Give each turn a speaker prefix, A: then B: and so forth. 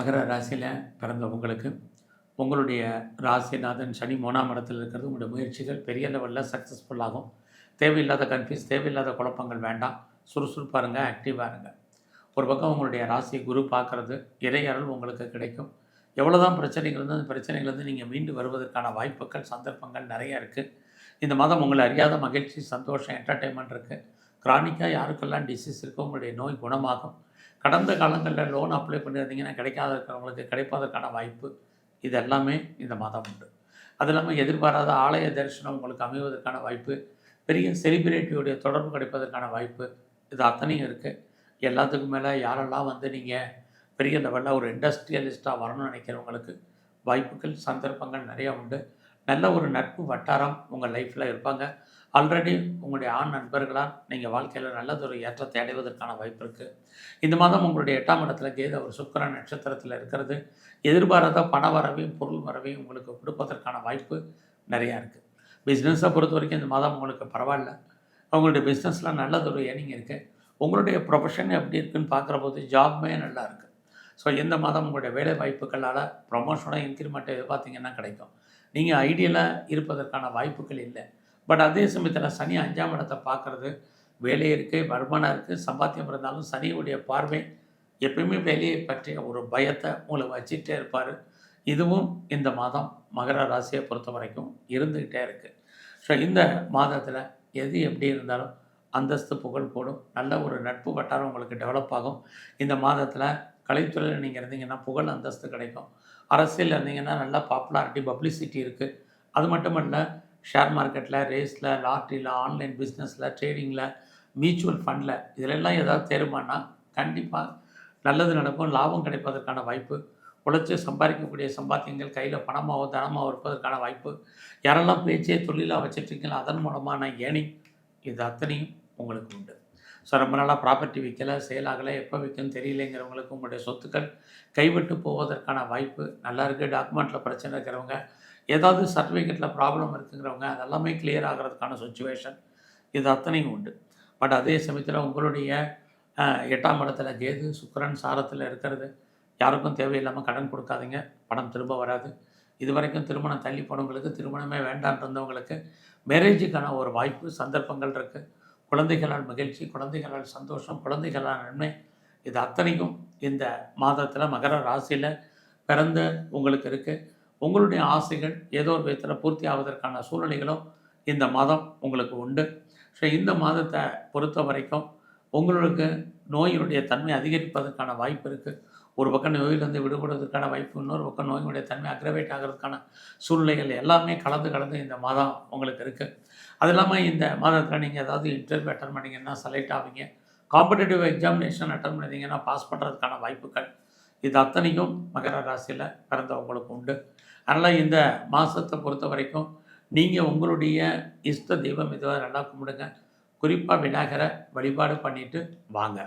A: மகர ராசியில் பிறந்த உங்களுக்கு உங்களுடைய ராசிநாதன் சனி மூணாம் இடத்தில் இருக்கிறது உங்களுடைய முயற்சிகள் பெரிய லெவலில் சக்ஸஸ்ஃபுல் ஆகும். தேவையில்லாத கன்ஃபியூஸ் தேவையில்லாத குழப்பங்கள் வேண்டாம். சுறுசுறுப்பாக இருங்க ஆக்டிவாக இருங்க. ஒரு பக்கம் உங்களுடைய ராசி குரு பார்க்குறது இறையறல் உங்களுக்கு கிடைக்கும். எவ்வளோ தான் பிரச்சனைகள் இருந்து அந்த பிரச்சனைகள்லேருந்து நீங்கள் மீண்டு வருவதற்கான வாய்ப்புகள் சந்தர்ப்பங்கள் நிறைய இருக்குது இந்த மாதம் உங்களை அறியாத மகிழ்ச்சி சந்தோஷம் என்டர்டெயின்மெண்ட் இருக்குது கிரானிக்காக யாருக்கெல்லாம் டிசீஸ் இருக்கோ உங்களுடைய நோய் குணமாகும். கடந்த காலங்களில் லோன் அப்ளை பண்ணியிருந்தீங்கன்னா கிடைக்காத இருக்கிறவங்களுக்கு கிடைப்பதற்கான வாய்ப்பு இது எல்லாமே இந்த மாதம் உண்டு. அது இல்லாமல் எதிர்பாராத ஆலய தரிசனம் உங்களுக்கு அமைவதற்கான வாய்ப்பு பெரிய செலிபிரிட்டியுடைய தொடர்பு கிடைப்பதற்கான வாய்ப்பு இது அத்தனையும் இருக்குது எல்லாத்துக்கும் மேலே யாரெல்லாம் வந்து நீங்கள் பெரிய லெவலில் ஒரு இண்டஸ்ட்ரியலிஸ்ட்டாக வரணும்னு நினைக்கிறவங்களுக்கு வாய்ப்புகள் சந்தர்ப்பங்கள் நிறையா உண்டு. நல்ல ஒரு நட்பு வட்டாரம் உங்கள் லைஃப்பில் இருப்பாங்க. ஆல்ரெடி உங்களுடைய ஆண் நண்பர்களால் நீங்கள் வாழ்க்கையில் நல்லதொரு ஏற்றத்தை அடைவதற்கான வாய்ப்பு இருக்குது இந்த மாதம் உங்களுடைய எட்டாம் இடத்துல கேது ஒரு சுக்கரன் நட்சத்திரத்தில் இருக்கிறது. எதிர்பாராத பண வரவையும் பொருள் வரவையும் உங்களுக்கு கொடுப்பதற்கான வாய்ப்பு நிறையா இருக்குது பிஸ்னஸை பொறுத்த வரைக்கும் இந்த மாதம் உங்களுக்கு பரவாயில்ல. உங்களுடைய பிஸ்னஸில் நல்லதொரு ஏர்னிங் இருக்குது உங்களுடைய ப்ரொஃபஷன் எப்படி இருக்குன்னு பார்க்குற போது ஜாப்மே நல்லா இருக்குது ஸோ இந்த மாதம் உங்களுடைய வேலை வாய்ப்புகளால் ப்ரொமோஷனோ இன்க்ரிமெண்ட்டோ பார்த்தீங்கன்னா கிடைக்கும். நீங்கள் ஐடியலாக இருப்பதற்கான வாய்ப்புகள் இல்லை. பட் அதே சமயத்தில் சனி அஞ்சாம் இடத்தை பார்க்குறது வேலை இருக்குது வருமானம் இருக்குது சம்பாத்தியம் இருந்தாலும் சனியுடைய பார்வை எப்பயுமே வேலையை பற்றிய ஒரு பயத்தை உங்களை வச்சுக்கிட்டே இருப்பார். இதுவும் இந்த மாதம் மகர ராசியை பொறுத்த வரைக்கும் இருந்துக்கிட்டே இருக்குது ஸோ இந்த மாதத்தில் எது எப்படி இருந்தாலும் அந்தஸ்து புகழ் போடும். நல்ல ஒரு நட்பு வட்டாரம் உங்களுக்கு டெவலப் ஆகும். இந்த மாதத்தில் கலைத்துறையில் நீங்கள் இருந்தீங்கன்னா புகழ் அந்தஸ்து கிடைக்கும். அரசியல் இருந்தீங்கன்னா நல்லா பாப்புலாரிட்டி பப்ளிசிட்டி இருக்குது அது மட்டும் இல்லை ஷேர் மார்க்கெட்டில் ரேஸில் லாட்ரியில் ஆன்லைன் பிஸ்னஸில் ட்ரேடிங்கில் மியூச்சுவல் ஃபண்டில் இதிலெல்லாம் ஏதாவது தேருமானா கண்டிப்பாக நல்லது நடக்கும் லாபம் கிடைப்பதற்கான வாய்ப்பு உழைச்சி சம்பாதிக்கக்கூடிய சம்பாத்தியங்கள் கையில் பணமாகவோ தனமாக இருப்பதற்கான வாய்ப்பு யாரெல்லாம் பேச்சே தொழிலாக வச்சுட்ருக்கீங்களோ அதன் மூலமான ஏனி இது அத்தனையும் உங்களுக்கு உண்டு. ஸோ ரொம்ப நாளாக ப்ராப்பர்ட்டி விற்கலை சேலாகலை எப்போ விற்கணும் தெரியலைங்கிறவங்களுக்கு உங்களுடைய சொத்துக்கள் கைவிட்டு போவதற்கான வாய்ப்பு நல்லா இருக்குது டாக்குமெண்ட்டில் பிரச்சனை இருக்கிறவங்க ஏதாவது சர்டிஃபிகேட்டில் ப்ராப்ளம் இருக்குங்கிறவங்க அதெல்லாமே கிளியர் ஆகிறதுக்கான சுச்சுவேஷன் இது அத்தனையும் உண்டு. பட் அதே சமயத்தில் உங்களுடைய எட்டாம் இடத்துல கேது சுக்கரன் சாரத்தில் இருக்கிறது யாருக்கும் தேவையில்லாமல் கடன் கொடுக்காதீங்க பணம் திரும்ப வராது. இது வரைக்கும் திருமணம் தள்ளி போனவங்களுக்கு திருமணமே வேண்டான் இருந்தவங்களுக்கு மேரேஜுக்கான ஒரு வாய்ப்பு சந்தர்ப்பங்கள் இருக்குது குழந்தைகளால் மகிழ்ச்சி குழந்தைகளால் சந்தோஷம் குழந்தைகளால் நன்மை இது அத்தனைக்கும் இந்த மாதத்தில் மகர ராசியில் பிறந்த உங்களுக்கு இருக்குது உங்களுடைய ஆசைகள் ஏதோ ஒரு விதத்தில் பூர்த்தி ஆவதற்கான சூழ்நிலைகளும் இந்த மாதம் உங்களுக்கு உண்டு. ஸோ இந்த மாதத்தை பொறுத்த வரைக்கும் உங்களுக்கு நோயினுடைய தன்மை அதிகரிப்பதற்கான வாய்ப்பு இருக்குது ஒரு பக்கம் நோயிலிருந்து விடுபடுவதற்கான வாய்ப்பு இன்னொரு பக்கம் நோயினுடைய தன்மை அக்ரவேட் ஆகிறதுக்கான சூழ்நிலைகள் எல்லாமே கலந்து கலந்து இந்த மாதம் உங்களுக்கு இருக்குது அது இல்லாமல் இந்த மாதத்தில் நீங்கள் ஏதாவது இன்டர்வியூ அட்டன் பண்ணீங்கன்னா செலக்ட் ஆவீங்க. காம்படிட்டிவ் எக்ஸாமினேஷன் அட்டன் பண்ணிங்கன்னா பாஸ் பண்ணுறதுக்கான வாய்ப்புகள் இது அத்தனையும் மகர ராசியில் பிறந்தவங்களுக்கு உண்டு. அதனால் இந்த மாதத்தை பொறுத்த வரைக்கும் நீங்கள் உங்களுடைய இஷ்ட தெய்வம் இதுவாக நல்லா கும்பிடுங்க. குறிப்பாக விநாயகரை வழிபாடு பண்ணிவிட்டு வாங்க.